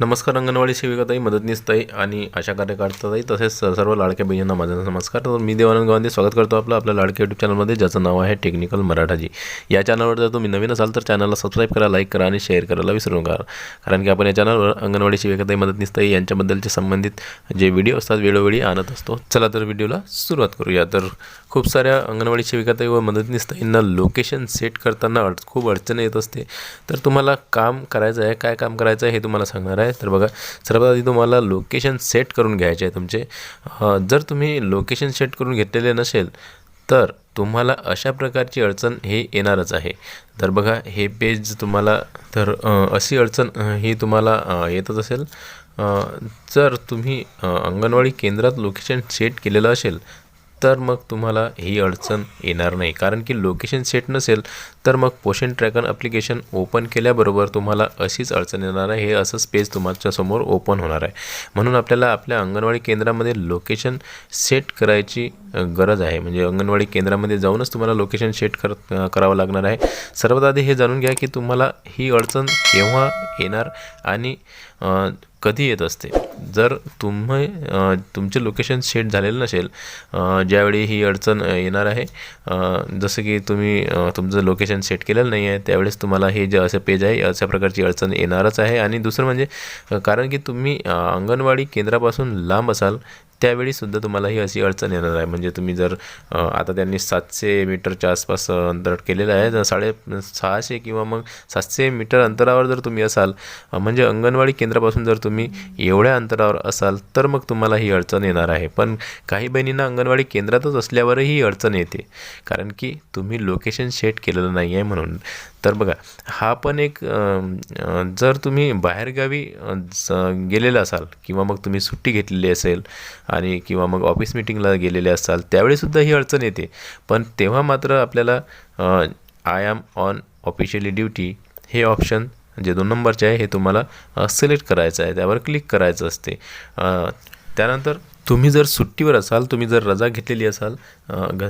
नमस्कार अंगणवाडी सेविकाताई मदतनीसताई आणि आशा कार्यकर्ताताई तसेच सर्व लाडक्या बहिणींना माझा नमस्कार. तर मी देवानंद गांधी स्वागत करतो आपलं आपल्या लाडक्या यूट्यूब चॅनलमध्ये ज्याचं नाव आहे टेक्निकल मराठाजी. या चॅनलवर जर तुम्ही नवीन असाल तर चॅनलला सबस्क्राईब करा लाईक करा आणि शेअर करायला विसरू नका. कारण की आपण या चॅनलवर अंगणवाडी सेविकाताई मदतनीसताई यांच्याबद्दलचे संबंधित जे व्हिडिओ असतात वेळोवेळी आणत असतो. चला तर व्हिडिओला सुरुवात करूया. तर खूप साऱ्या अंगणवाडी सेविकाताई व मदतनीसताईंना लोकेशन सेट करताना अड खूप अडचण येत असते. तर तुम्हाला काम करायचं आहे काय काम करायचं आहे हे तुम्हाला सांगणार आहे. तर बघा सर्वात आधी तुम्हाला लोकेशन सेट करून घ्यायचे आहे तुमचे. जर तुम्ही लोकेशन सेट करून घेतलेले नसेल तर तुम्हाला अशा प्रकारची अडचण हे येणारच आहे. तर बघा हे पेज तुम्हाला तर अशी अडचण ही तुम्हाला येतच असेल. जर तुम्ही अंगणवाडी केंद्रात लोकेशन सेट केलेलं असेल तर मग तुम्हाला ही अडचण येणार नाही. कारण की लोकेशन सेट नसेल तर मग पोषण ट्रॅकर ॲप्लिकेशन ओपन केल्याबरोबर तुम्हाला अशीच अडचण येणार आहे. हे असंच पेज तुमच्यासमोर ओपन होणार आहे. म्हणून आपल्याला आपल्या अंगणवाडी केंद्रामध्ये लोकेशन सेट करायची गरज आहे. म्हणजे अंगणवाडी केंद्रामध्ये जाऊनच तुम्हाला लोकेशन सेट कर करावं लागणार आहे. सर्वात आधी हे जाणून घ्या की तुम्हाला ही अडचण केव्हा येणार आणि कधी येत असते. जर तुम्ही तुमचे लोकेशन सेट झालेलं नसेल ज्यावेळी ही अडचण येणार आहे जसं की तुम्ही तुमचं लोकेशन सेट केलेलं नाही आहे त्यावेळेस तुम्हाला हे जे असं पेज आहे अशा प्रकारची अडचण येणारच आहे. आणि दुसरं म्हणजे कारण की तुम्ही अंगणवाडी केंद्रापासून लांब असाल त्यावेळीसुद्धा तुम्हाला ही अशी अडचण येणार आहे. म्हणजे तुम्ही जर आता त्यांनी सातशे मीटरच्या आसपास अंतर केलेलं आहे तर साडे सहाशे किंवा मग सातशे मीटर अंतरावर जर तुम्ही असाल म्हणजे अंगणवाडी केंद्रापासून जर तुम्ही एवढ्या अंतरावर असाल तर मग तुम्हाला ही अडचण येणार आहे. पण काही बहिणींना अंगणवाडी केंद्रातच असल्यावरही ही अडचण येते. कारण की तुम्ही लोकेशन सेट केलेलं नाही आहे म्हणून. तर बघा हा पण एक जर तुम्ही बाहेरगावी अ, गेलेला असाल किंवा मग तुम्ही सुट्टी घेतलेली असेल आणि किंवा मग ऑफिस मिटिंगला गेलेले असाल त्यावेळीसुद्धा ही अडचण येते. पण तेव्हा मात्र आपल्याला I am on officially duty हे ऑप्शन जे दोन नंबरचे आहे हे तुम्हाला सिलेक्ट करायचं आहे. त्यावर क्लिक करायचं असते. त्यानंतर तुम्ही जर सुट्टीवर असाल तुम्ही जर रजा घेतलेली असाल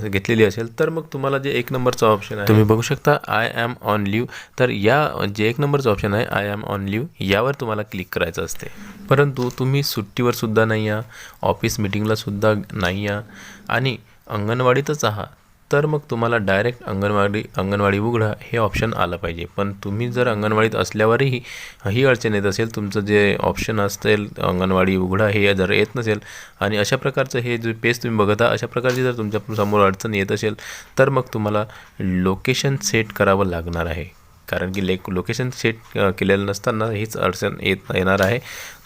घेतलेली असेल तर मग तुम्हाला जे एक नंबरचा ऑप्शन आहे. तुम्ही बघू शकता आय ॲम ऑन लिव्ह तर या जे एक नंबरचं ऑप्शन आहे आय ॲम ऑन लिव्ह यावर तुम्हाला क्लिक करायचं असते. परंतु तुम्ही सुट्टीवर सुद्धा नाही या ऑफिस मिटिंगला सुद्धा नाही या आणि अंगणवाडीतच आहात तर मग तुम्हाला डायरेक्ट अंगणवाडी अंगणवाडी उघडा हे ऑप्शन आलं पाहिजे. पण तुम्ही जर अंगणवाडीत असल्यावरही ही अडचण येत असेल तुमचं जे ऑप्शन असेल अंगणवाडी उघडा हे जर येत नसेल आणि अशा प्रकारचं हे जे पेज तुम्ही बघत आहात अशा प्रकारची जर तुमच्यासमोर अडचण येत असेल तर मग तुम्हाला लोकेशन सेट करावं लागणार आहे. कारण की लेक लोकेशन सेट केलेलं नसताना हीच अडचण येत येणार आहे.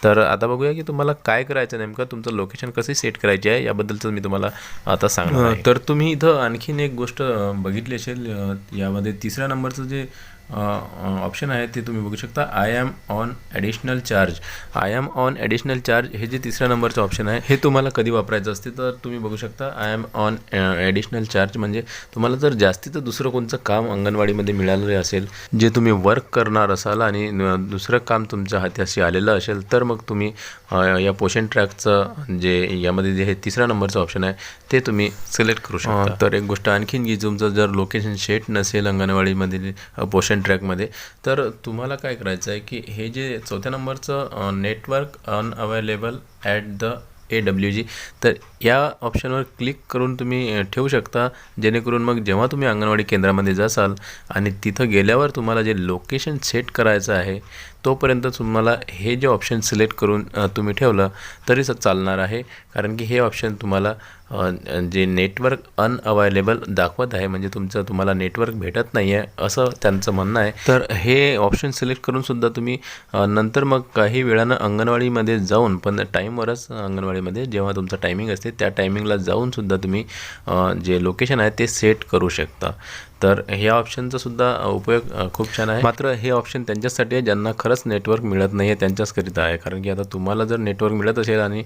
तर आता बघूया की तुम्हाला काय करायचं नेमकं तुमचं लोकेशन कसे सेट करायचे आहे याबद्दलचं मी तुम्हाला आता सांगणार तर तुम्ही इथं आणखीन एक गोष्ट बघितली असेल यामध्ये तिसऱ्या नंबरचं जे ऑप्शन आहे ते तुम्ही बघू शकता. I am on additional charge I am on additional charge हे जे तिसऱ्या नंबरचं ऑप्शन आहे हे तुम्हाला कधी वापरायचं असते तर तुम्ही बघू शकता. I am on additional charge म्हणजे तुम्हाला जर जास्तीचं दुसरं कोणतं काम अंगणवाडीमध्ये मिळालेलं असेल जे तुम्ही वर्क करणार असाल आणि दुसरं काम तुमच्या हाताशी आलेलं असेल तर मग तुम्ही या पोषण ट्रॅकचं जे यामध्ये जे हे तिसऱ्या नंबरचं ऑप्शन आहे ते तुम्ही सिलेक्ट करू शकता. तर एक गोष्ट आणखीन की तुमचं जर लोकेशन सेट नसेल अंगणवाडीमध्ये पोषण ट्रॅकमध्ये. तर तुम्हाला काय करायचं आहे की हे जे चौथ्या नंबरचं network unavailable at the A W G तर या ऑप्शनवर क्लिक करून तुम्ही ठेवू शकता. जेणेकरून मग जेव्हा तुम्ही अंगणवाडी केंद्रामध्ये जासाल आणि तिथं गेल्यावर तुम्हाला जे लोकेशन सेट करायचं आहे तोपर्यंत तुम्हाला हे जे ऑप्शन सिलेक्ट करून तुम्ही ठेवलं तरीच चालणार आहे. कारण की हे ऑप्शन तुम्हाला जे नेटवर्क अनअवेलेबल दाखवत आहे म्हणजे तुमचं तुम्हाला नेटवर्क भेटत नाही आहे असं त्यांचं म्हणणं आहे. तर हे ऑप्शन सिलेक्ट करून सुद्धा तुम्ही नंतर मग काही वेळानं अंगणवाडीमध्ये जाऊन पण टाईमवरच अंगणवाडीमध्ये जेव्हा तुमचं टायमिंग असते त्या टायमिंगला जाऊन सुद्धा तुम्ही जे लोकेशन आहे ते सेट करू शकता. तर ह्या ऑप्शनचा सुद्धा उपयोग खूप छान आहे. मात्र हे ऑप्शन त्यांच्यासाठी आहे ज्यांना खरंच नेटवर्क मिळत नाही आहे त्यांच्याचकरिता आहे. कारण की आता तुम्हाला जर नेटवर्क मिळत असेल आणि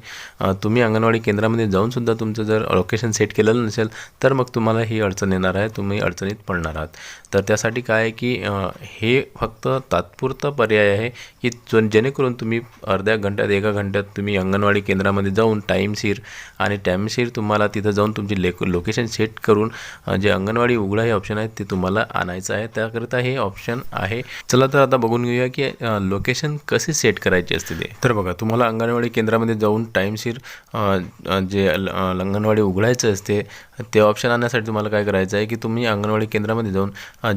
तुम्ही अंगणवाडी केंद्रामध्ये जाऊन सुद्धा तुमचं जर लोकेशन सेट केलेलं नसेल तर मग तुम्हाला ही अडचण येणार आहे. तुम्ही अडचणीत पडणार आहात. तर त्यासाठी काय आहे की हे फक्त तात्पुरता पर्याय आहे की जो जेणेकरून तुम्ही अर्ध्या घंट्यात एका घंट्यात तुम्ही अंगणवाडी केंद्रामध्ये जाऊन टाईमशीर आणि टाईमशीर तुम्हाला तिथं जाऊन तुमची लेक लोकेशन सेट करून जे अंगणवाडी उघडा हे ऑप्शन आहे आहे ते तुम्हाला आणायचं आहे. त्याकरिता हे ऑप्शन आहे. चला तर आता बघून घेऊया की लोकेशन कसे सेट करायचे असते ते तर बघा तुम्हाला अंगणवाडी केंद्रामध्ये जाऊन टाईमशीर जे ल- अंगणवाडी उघडायचं असते ते ऑप्शन आणण्यासाठी तुम्हाला काय करायचं आहे की तुम्ही अंगणवाडी केंद्रामध्ये जाऊन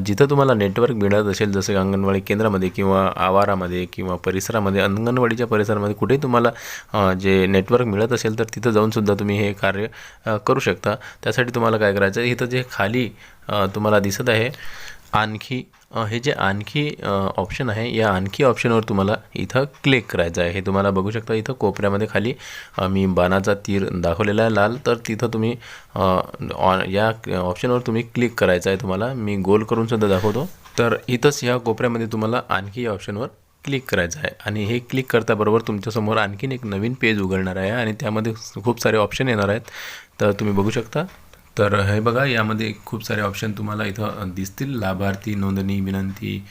जिथं तुम्हाला नेटवर्क मिळत असेल जसं की अंगणवाडी केंद्रामध्ये किंवा आवारामध्ये किंवा परिसरामध्ये अंगणवाडीच्या परिसरामध्ये कुठे तुम्हाला जे नेटवर्क मिळत असेल तर तिथं जाऊन सुद्धा तुम्ही हे कार्य करू शकता. त्यासाठी तुम्हाला काय करायचं आहे इथं जे खाली तुम्हाला दिसत आहे. आणखी हे जे आणखी ऑप्शन आहे या आणखी ऑप्शनवर तुम्हाला इथं क्लिक करायचं आहे. हे तुम्हाला बघू शकता इथं कोपऱ्यामध्ये खाली मी बाणाचा तीर दाखवलेला आहे लाल. तर तिथं तुम्ही ऑन या ऑप्शनवर तुम्ही क्लिक करायचं आहे तुम्हाला. मी गोल करून सुद्धा दाखवतो. तर इथंच ह्या कोपऱ्यामध्ये तुम्हाला आणखी या ऑप्शनवर क्लिक करायचं आहे. आणि हे क्लिक करताबरोबर तुमच्यासमोर आणखीन एक नवीन पेज उघडणार आहे. आणि त्यामध्ये खूप सारे ऑप्शन येणार आहेत. तर तुम्ही बघू शकता. तर हे बघा यामध्ये खूप सारे ऑप्शन तुम्हाला इथं दिसतील. लाभार्थी नोंदणी विनंती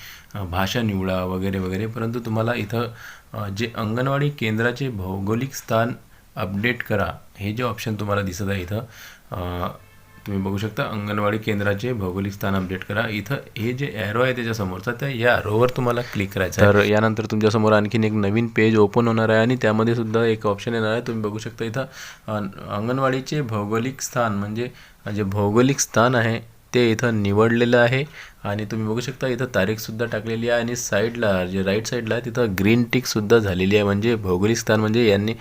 भाषा निवडा वगैरे वगैरे. परंतु तुम्हाला इथं जे अंगणवाडी केंद्राचे भौगोलिक स्थान अपडेट करा हे जे ऑप्शन तुम्हाला दिसत आहे इथं तुम्ही बघू शकता अंगणवाडी केंद्राचे भौगोलिक स्थान अपडेट करा. इथं हे जे ॲरो आहे त्याच्यासमोरचा त्या या ॲरोवर तुम्हाला क्लिक करायचं तर यानंतर तुमच्यासमोर आणखीन एक नवीन पेज ओपन होणार आहे आणि त्यामध्ये सुद्धा एक ऑप्शन येणार आहे. तुम्ही बघू शकता इथं अंगणवाडीचे भौगोलिक स्थान म्हणजे जे भौगोलिक स्थान आहे ते इथं निवडलेलं आहे. आणि तुम्ही बघू शकता इथं तारीखसुद्धा टाकलेली आहे आणि साईडला जे राईट साईडला आहे तिथं ग्रीन टिकसुद्धा झालेली आहे. म्हणजे भौगोलिक स्थान म्हणजे यांनी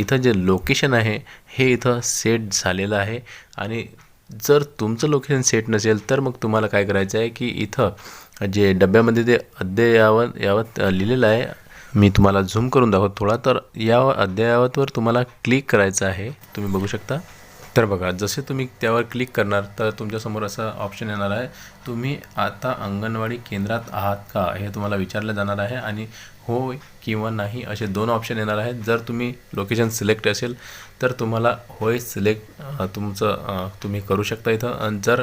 इथं जे लोकेशन आहे हे इथं सेट झालेलं आहे. आणि जर तुमचं लोकेशन सेट नसेल तर मग तुम्हाला काय करायचं आहे की इथं जे डब्यामध्ये ते अद्ययावत यावत लिहिलेलं आहे मी तुम्हाला झूम करून दाखवतो थोडा तर या अद्ययावतवर तुम्हाला क्लिक करायचं आहे. तुम्ही बघू शकता. तर बघा जसे तुम्ही त्यावर क्लिक करणार तर तुमच्यासमोर असा ऑप्शन येणार आहे. तुम्ही आता अंगणवाडी केंद्रात आहात का हे तुम्हाला विचारलं जाणार आहे आणि होय किंवा नाही असे दोन ऑप्शन येणार आहेत. जर तुम्ही लोकेशन सिलेक्ट असेल तर तुम्हाला होय सिलेक्ट तुमचं तुम्ही करू शकता इथं. आणि जर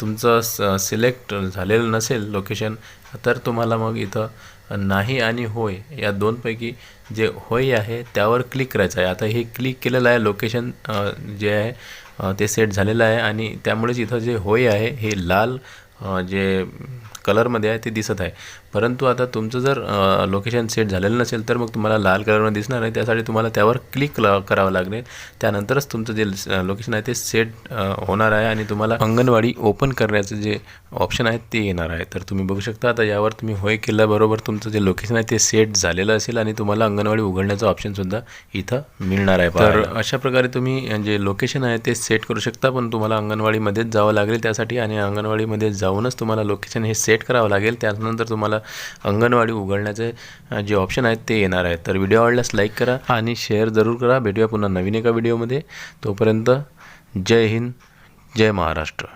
तुमचं स सिलेक्ट झालेलं नसेल लोकेशन तर तुम्हाला मग इथं नाही आणि होय या दोनपैकी जे होय आहे त्यावर क्लिक करायचं आहे. आता हे क्लिक केलेलं आहे लोकेशन जे आहे ते सेट झालेलं आहे आणि त्यामुळेच इथं जे होय आहे हे लाल जे कलरमध्ये आहे ते दिसत आहे. परंतु आता तुमचं जर लोकेशन सेट झालेलं नसेल तर मग तुम्हाला लाल कलरमध्ये दिसणार आहे. त्यासाठी तुम्हाला त्यावर क्लिक करावं लागेल. त्यानंतरच तुमचं जे लोकेशन आहे ते सेट होणार आहे आणि तुम्हाला अंगणवाडी ओपन करण्याचं जे ऑप्शन आहे ते येणार आहे. तर तुम्ही बघू शकता आता यावर तुम्ही होय केल्याबरोबर तुमचं जे लोकेशन आहे ते सेट झालेलं असेल आणि तुम्हाला अंगणवाडी उघडण्याचं ऑप्शनसुद्धा इथं मिळणार आहे तर अशा प्रकारे तुम्ही जे लोकेशन आहे ते सेट करू शकता पण तुम्हाला अंगणवाडीमध्येच जावं लागेल त्यासाठी आणि अंगणवाडीमध्ये जाऊनच तुम्हाला लोकेशन हे सेट करावं लागेल. त्यानंतर तुम्हाला अंगणवाडी उघडण्याचे जे ऑप्शन आहेत ते येणार आहेत. तर व्हिडिओ आवडल्यास लाईक करा आणि शेअर जरूर करा. भेटूया पुन्हा नवीन एका व्हिडिओमध्ये तोपर्यंत जय हिंद जय महाराष्ट्र.